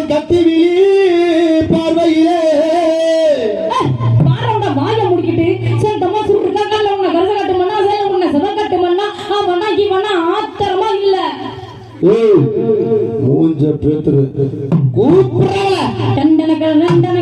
என் கத்தி விழி பார்வையிலே. பாரவட வாய முடிக்கிட்டு. சரி தம்மா சுருட்டா உன்ன கருத கட்டு உன்ன செவ கட்டு மண்ணா அவனா ஆத்திரமா இல்ல. ஏய் மூஞ்ச பேத்துரு. கூப்பிடுற ரெண்டனக்கு ரெண்டன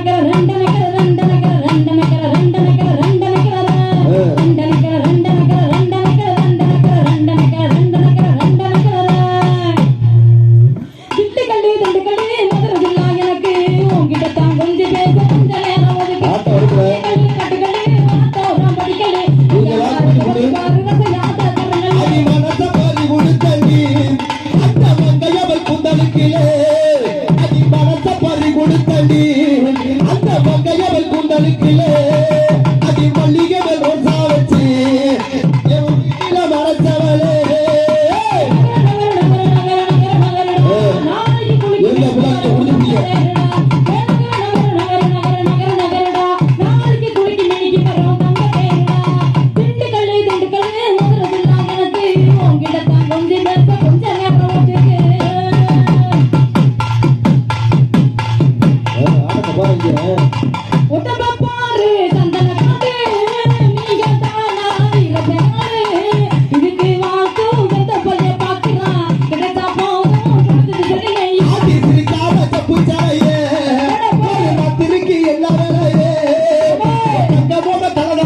இருக்கிற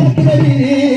கண்டவீரே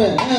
그러면